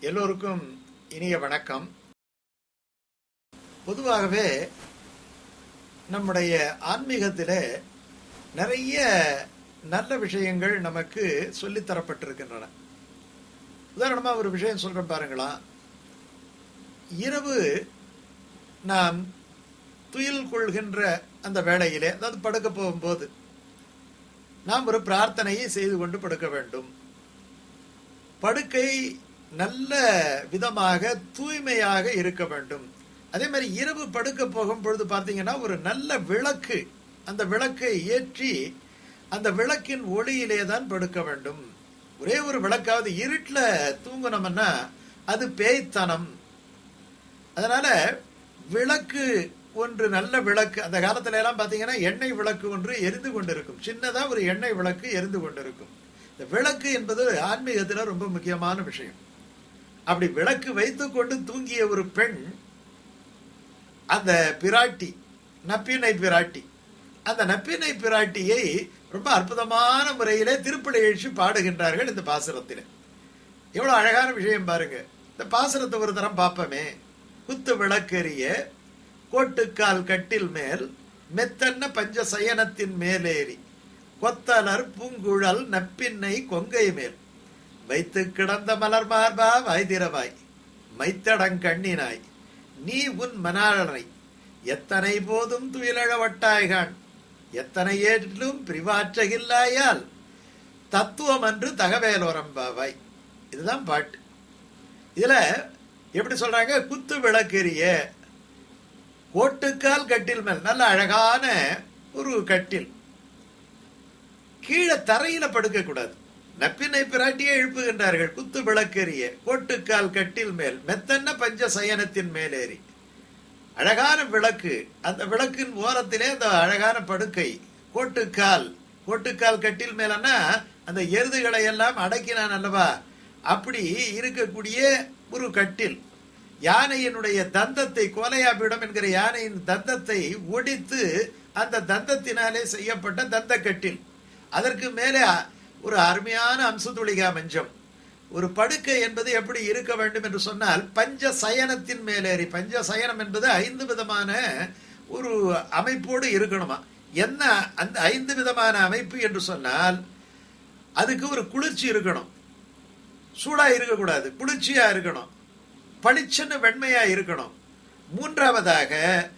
எல்லோருக்கும் இனிய வணக்கம். பொதுவாகவே நம்முடைய ஆன்மீகத்தில் நிறைய நல்ல விஷயங்கள் நமக்கு சொல்லித்தரப்பட்டிருக்கின்றன தரப்பட்டிருக்கின்றன. ஒரு விஷயம் சொல்கிறேன் பாருங்களா. இரவு நாம் துயில் கொள்கின்ற அந்த வேளையிலே அதாவது படுக்க போகும்போது நாம் ஒரு பிரார்த்தனையை செய்து கொண்டு படுக்க வேண்டும். படுக்கை நல்ல விதமாக தூய்மையாக இருக்க வேண்டும். அதே மாதிரி இரவு படுக்க போகும் பொழுது பார்த்தீங்கன்னா ஒரு நல்ல விளக்கு அந்த விளக்கை ஏற்றி அந்த விளக்கின் ஒளியிலே தான் படுக்க வேண்டும். ஒரே ஒரு விளக்காவது இருட்டில் தூங்கினோம்னா அது பேய்த்தனம். அதனால விளக்கு ஒன்று நல்ல விளக்கு அந்த காலத்துல எல்லாம் பார்த்தீங்கன்னா எண்ணெய் விளக்கு ஒன்று எரிந்து கொண்டிருக்கும். சின்னதாக ஒரு எண்ணெய் விளக்கு எரிந்து கொண்டிருக்கும். இந்த விளக்கு என்பது ஆன்மீகத்தில் ரொம்ப முக்கியமான விஷயம். அப்படி விளக்கு வைத்துக்கொண்டு தூங்கிய ஒரு பெண் அந்த பிராட்டி நப்பினை பிராட்டி அந்த நப்பினை பிராட்டியை ரொம்ப அற்புதமான முறையிலே திருப்பலி எழுச்சி பாடுகின்றார்கள் இந்த பாசனத்தில் எவ்வளோ அழகான விஷயம் பாருங்க. இந்த பாசுரத்தை ஒரு தரம் பார்ப்போமே. குத்து விளக்கெரிய கோட்டுக்கால் கட்டில் மேல் மெத்தன்ன பஞ்ச சயனத்தின் மேலேறி கொத்தலர் பூங்குழல் நப்பின்னை கொங்கை மேல். வைத்து கிடந்த மலர் மார்பா வாய்திரவாய் மைத்தடங்கண்ணினாய் நீ உன் மனாளனை எத்தனை போதும் துயிலழவட்டாய்கான் எத்தனை ஏற்றிலும் பிரிவாற்றகில்லாயால் தத்துவம் என்று தகவேலோரம்பாவாய் இதுதான் பாட்டு. இதில் எப்படி சொல்கிறாங்க குத்து விளக்கெரிய கோட்டுக்கால் கட்டில் மேல் நல்ல அழகான ஒரு கட்டில். கீழே தரையில் படுக்கக்கூடாது. நப்பினை பிராட்டியே எழுப்புகின்றார்கள். குத்து விளக்கெறிய கோட்டுக்கால் கட்டில் மேல் மெத்தன்ன பஞ்ச சயனத்தின் மேலேறி. அழகான விளக்கு அந்த விளக்கின் ஓரத்திலே அந்த அழகான படுக்கை கோட்டுக்கால் கோட்டுக்கால் கட்டில் மேலன்னா அந்த எருதுகளை எல்லாம் அடக்கினான் அல்லவா? அப்படி இருக்கக்கூடிய ஒரு கட்டில். யானையினுடைய தந்தத்தை கோலையாபிடம் என்கிற யானையின் தந்தத்தை ஒடித்து அந்த தந்தத்தினாலே செய்யப்பட்ட தந்த கட்டில் அதற்கு மேலே ஒரு அருமையான அம்சத்துளிகா மஞ்சம். ஒரு படுக்கை என்பது எப்படி இருக்க வேண்டும் என்று சொன்னால் பஞ்ச சயனத்தின் மேலேறி பஞ்ச சயனம் என்பது ஐந்து விதமான ஒரு அமைப்போடு இருக்கணுமா? என்ன அந்த ஐந்து விதமான அமைப்பு என்று சொன்னால் அதுக்கு ஒரு குளிர்ச்சி இருக்கணும். சூடாக இருக்கக்கூடாது குளிர்ச்சியாக இருக்கணும். பளிச்சுன்னு வெண்மையாக இருக்கணும். மூன்றாவதாக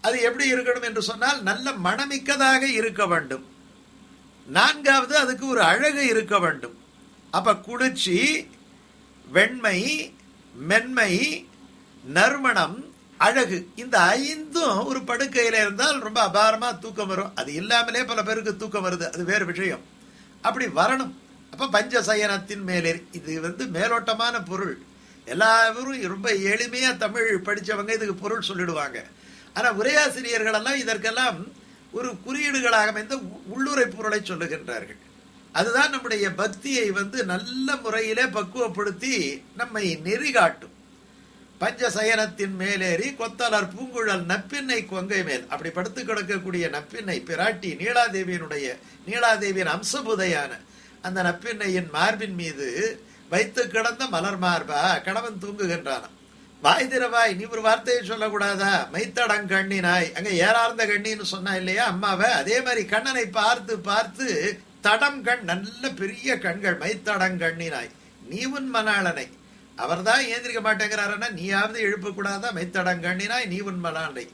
அது எப்படி இருக்கணும் என்று சொன்னால் நல்ல மணமிக்கதாக இருக்க வேண்டும். நான்காவது அதுக்கு ஒரு அழகு இருக்க வேண்டும். அப்ப குளிர்ச்சி வெண்மை மென்மை நறுமணம் அழகு இந்த ஐந்தும் ஒரு படுக்கையில இருந்தால் ரொம்ப அபாரமா தூக்கம் வரும். அது இல்லாமலே பல பேருக்கு தூக்கம் வருது. அது வேறு விஷயம். அப்படி வரணும். அப்ப பஞ்சசயனத்தின் மேலே இது வந்து மேலோட்டமான பொருள். எல்லாரும் ரொம்ப எளிமையா தமிழ் படித்தவங்க இதுக்கு பொருள் சொல்லிடுவாங்க. ஆனா உரையாசிரியர்கள் எல்லாம் இதற்கெல்லாம் ஒரு குறியீடுகளாக அமைந்த உள்ளுரை பொருளை சொல்லுகின்றார்கள். அதுதான் நம்முடைய பக்தியை வந்து நல்ல முறையிலே பக்குவப்படுத்தி நம்மை நெறி காட்டும் பஞ்சசயனத்தின் மேலேறி கொத்தலர் பூங்குழல் நப்பின்னை கொங்கை மேல். அப்படி படுத்து கிடக்கக்கூடிய நப்பின்னை பிராட்டி நீலாதேவியினுடைய நீலாதேவியின் அம்சபுதையான அந்த நப்பின்னையின் மார்பின் மீது வைத்து கிடந்த மலர் மார்பா கணவன் தூங்குகின்றானாம். வாய் திறவாய் நீ ஒரு வார்த்தையை சொல்லக்கூடாதா? மைத்தடங் கண்ணினாய். அங்க ஏறார்ந்த கண்ணின்னு சொன்னா இல்லையா? அம்மாவை அதே மாதிரி கண்ணனை பார்த்து பார்த்து தடம் கண் நல்ல பெரிய கண்கள் மைத்தடங் கண்ணினாய். நீ உன் மணாளனை. அவர்தான் ஏந்திரிக்க மாட்டேங்கிறாருன்னா நீயாவது எழுப்பக்கூடாதா? மைத்தடங் கண்ணினாய் நீ உன் மணாளனை.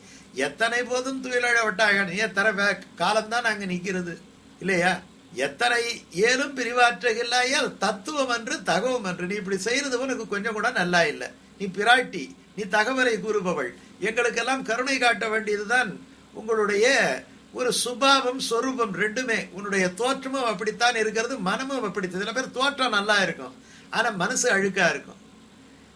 எத்தனை போதும் துயிலழ விட்டாக நீ எத்தனை காலம்தான் அங்கே நிற்கிறது. இல்லையா? எத்தனை ஏலும் பிரிவாற்றுகில்லாயால் தத்துவம் என்று தகவம் என்று நீ இப்படி செய்யறது உனக்கு கொஞ்சம் கூட நல்லா இல்லை. நீ பிராட்டி நீ தகவலை கூறுபவள். எங்களுக்கெல்லாம் கருணை காட்ட வேண்டியதுதான் உங்களுடைய ஒரு சுபாவம் சொரூபம் ரெண்டுமே. உன்னுடைய தோற்றமும் அப்படித்தான் இருக்கிறது மனமும் அப்படி சில பேர் தோற்றம் நல்லா இருக்கும் ஆனா மனசு அழுக்கா இருக்கும்.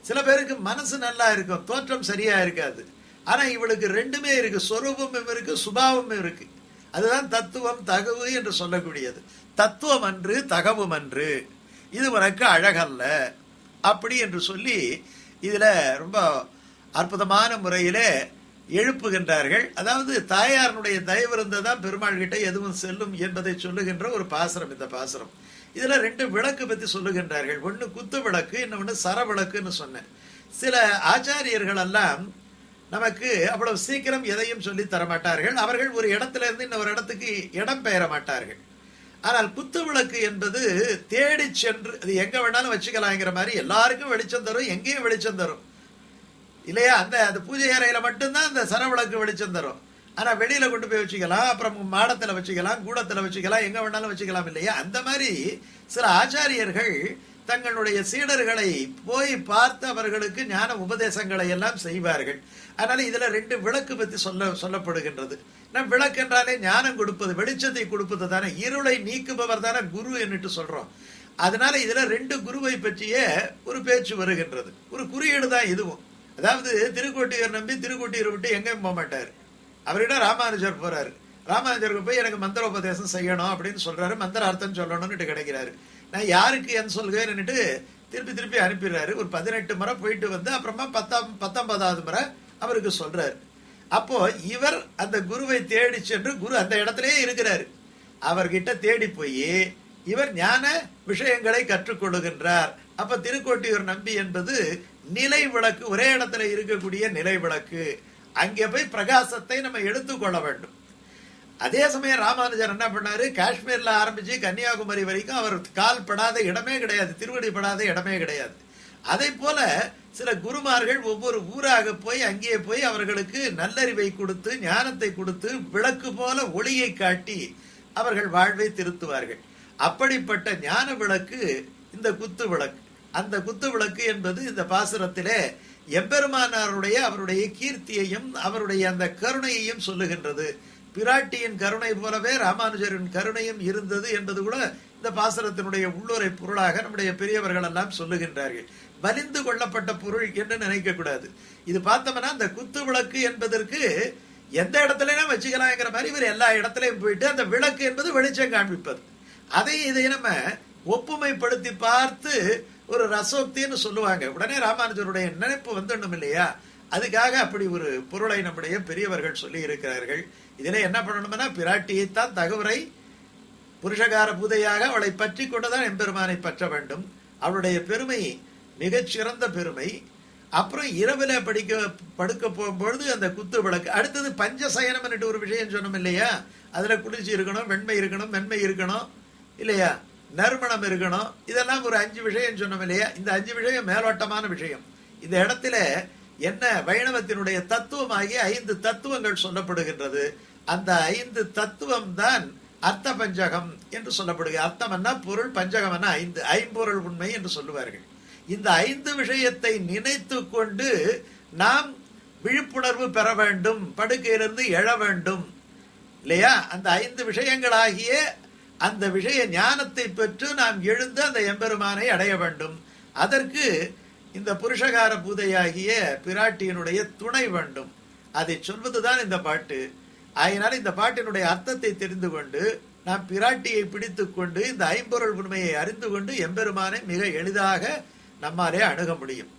சில பேருக்கு மனசு நல்லா இருக்கும் தோற்றம் சரியா இருக்காது. ஆனா இவளுக்கு ரெண்டுமே இருக்கு சொரூபமும் இருக்கு சுபாவமும் இருக்கு. அதுதான் தத்துவம் தகவு என்று சொல்லக்கூடியது. தத்துவம் அன்று தகவும் அன்று. இது உனக்கு அழகல்ல. அப்படி என்று சொல்லி இதில் ரொம்ப அற்புதமான முறையிலே எழுப்புகின்றார்கள். அதாவது தாயாரனுடைய தயவு தான் பெருமாள் கிட்ட எதுவும் செல்லும் என்பதை சொல்லுகின்ற ஒரு பாசரம் இந்த பாசரம். இதில் ரெண்டு விளக்கு பற்றி சொல்லுகின்றார்கள். ஒன்று குத்து விளக்கு இன்னொன்று சர விளக்குன்னு சொன்னேன். சில ஆச்சாரியர்கள் எல்லாம் நமக்கு அவ்வளவு சீக்கிரம் எதையும் சொல்லி தர மாட்டார்கள் அவர்கள் ஒரு இடத்துல இருந்து இன்னொரு இடத்துக்கு இடம் பெயர மாட்டார்கள். ஆனால் குத்து விளக்கு என்பது தேடி சென்று அது எங்க வேணாலும் வச்சுக்கலாங்கிற மாதிரி எல்லாருக்கும் வெளிச்சம் தரும் எங்கேயும் வெளிச்சம் தரும். இல்லையா? அந்த அந்த பூஜை அறையில மட்டும்தான் அந்த சரவிளக்கு வெளிச்சம் தரும். ஆனா வெளியில கொண்டு போய் வச்சுக்கலாம் அப்புறம் மாடத்துல வச்சுக்கலாம் கூடத்துல வச்சுக்கலாம் எங்க வேணாலும் வச்சுக்கலாம் இல்லையா? அந்த மாதிரி சில ஆச்சாரியர்கள் தங்களுடைய சீடர்களை போய் பார்த்து அவர்களுக்கு ஞான உபதேசங்களை எல்லாம் செய்வார்கள். அதனால இதுல ரெண்டு விளக்கு பத்தி சொல்ல சொல்லப்படுகின்றது. நம் விளக்கு என்றாலே ஞானம் கொடுப்பது வெளிச்சத்தை கொடுப்பது தானே. இருளை நீக்குபவர் தானே குரு என்னட்டு சொல்றோம். அதனால இதுல ரெண்டு குருவை பற்றிய ஒரு பேச்சு வருகின்றது. ஒரு குறியீடு தான் இதுவும். அதாவது திருக்கோட்டியூர் நம்பி திருக்கோட்டியூர் விட்டு எங்கேயும் போக மாட்டார். அவரிடம் ராமானுஜர் போறாரு. ராமானுஜருக்கு போய் எனக்கு மந்திரோபதேசம் செய்யணும் அப்படின்னு சொல்றாரு. மந்திர அர்த்தம் சொல்லணும்னுட்டு கிடைக்கிறாரு. நான் யாருக்கு என் சொல்கிறேன்னுட்டு திருப்பி திருப்பி அனுப்பிடுறாரு. ஒரு பதினெட்டு முறை போயிட்டு வந்து அப்புறமா பத்தாம் பத்தொன்பதாவது முறை அவருக்கு சொல்றாரு. அப்போ இவர் அந்த குருவை தேடி சென்று குரு அந்த இடத்துலயே இருக்கிறாரு. அவர்கிட்ட தேடி போய் இவர் ஞான விஷயங்களை கற்றுக்கொள்ளுகின்றார் அப்ப திருக்கோட்டியூர் நம்பி என்பது நிலை விளக்கு ஒரே இடத்துல இருக்கக்கூடிய நிலை விளக்கு. அங்கே போய் பிரகாசத்தை நம்ம எடுத்துக்கொள்ள வேண்டும். அதே சமயம் ராமானுஜர் என்ன பண்ணாரு? காஷ்மீர்ல ஆரம்பிச்சு கன்னியாகுமரி வரைக்கும் அவர் கால் படாத இடமே கிடையாது திருவடி படாத இடமே கிடையாது. அதை போல சில குருமார்கள் ஒவ்வொரு ஊராக போய் அங்கே போய் அவர்களுக்கு நல்லறிவை கொடுத்து ஞானத்தை கொடுத்து விளக்கு போல ஒளியை காட்டி அவர்கள் வாழ்வை திருத்துவார்கள். அப்படிப்பட்ட ஞான விளக்கு இந்த குத்து விளக்கு. அந்த குத்து விளக்கு என்பது இந்த பாசுரத்திலே எம்பெருமானாருடைய அவருடைய கீர்த்தியையும் அவருடைய அந்த கருணையையும் சொல்லுகின்றது. பிராட்டியின் கருணை போலவே ராமானுஜரின் கருணையும் இருந்தது என்பது கூட இந்த பாசனத்தினுடைய உள்ளுரை பொருளாக நம்முடைய பெரியவர்கள் எல்லாம் சொல்லுகின்றார்கள். வலிந்து கொள்ளப்பட்ட பொருள் என்று நினைக்க கூடாது. இது பார்த்தோம்னா இந்த குத்து விளக்கு என்பதற்கு எந்த இடத்துலையும் வச்சுக்கலாங்கிற மாதிரி இவர் எல்லா இடத்துலையும் போயிட்டு அந்த விளக்கு என்பது வெளிச்சம் காண்பிப்பது. அதை இதை நம்ம ஒப்புமைப்படுத்தி பார்த்து ஒரு ரசோக்தின்னு சொல்லுவாங்க. உடனே ராமானுஜருடைய நினைப்பு வந்துடணும் இல்லையா? அதுக்காக அப்படி ஒரு பொருளை நம்முடைய பெரியவர்கள் சொல்லி இருக்கிறார்கள். இதில் என்ன பண்ணணும்னா பிராட்டியைத்தான் தகவரை புருஷகார பூதையாக அவளை பற்றி கொண்டுதான் எம்பெருமானை பற்ற வேண்டும். அவளுடைய பெருமை மிகச்சிறந்த பெருமை. அப்புறம் இரவில் படிக்க படுக்க போகும்பொழுது அந்த குத்து விளக்கு அடுத்தது பஞ்சசயனம் ஒரு விஷயம் சொன்னோம் இல்லையா? அதில் குளிர்ச்சி இருக்கணும் வெண்மை இருக்கணும் மென்மை இருக்கணும் இல்லையா? நறுமணம் இருக்கணும். இதெல்லாம் ஒரு அஞ்சு விஷயம் சொன்னோம் இல்லையா? இந்த அஞ்சு விஷயம் மேலோட்டமான விஷயம். இந்த இடத்துல என்ன வைணவத்தினுடைய தத்துவமாகிய ஐந்து தத்துவங்கள் சொல்லப்படுகின்றது. அந்த ஐந்து தத்துவம் தான் அர்த்த பஞ்சகம் என்று சொல்லப்படுகிறது அர்த்தம்னா பொருள் பஞ்சகம்னா ஐந்து ஐம்பொருள் உண்மை என்று சொல்லுவார்கள். இந்த ஐந்து விஷயத்தை நினைத்து கொண்டு நாம் விழிப்புணர்வு பெற வேண்டும் படுக்கையிலிருந்து எழ வேண்டும். இல்லையா? அந்த ஐந்து விஷயங்களாகிய அந்த விஷய ஞானத்தை பெற்று நாம் எழுந்து அந்த எம்பெருமானை அடைய வேண்டும். அதற்கு இந்த புருஷகார பூதையாகிய பிராட்டியினுடைய துணை வேண்டும். அதை சொல்வதுதான் இந்த பாட்டு. ஆகினால் இந்த பாட்டினுடைய அர்த்தத்தை தெரிந்து கொண்டு நாம் பிராட்டியை பிடித்து கொண்டு இந்த ஐம்பொருள் உண்மையை அறிந்து கொண்டு எம்பெருமானை மிக எளிதாக நம்மாலே அணுக முடியும்.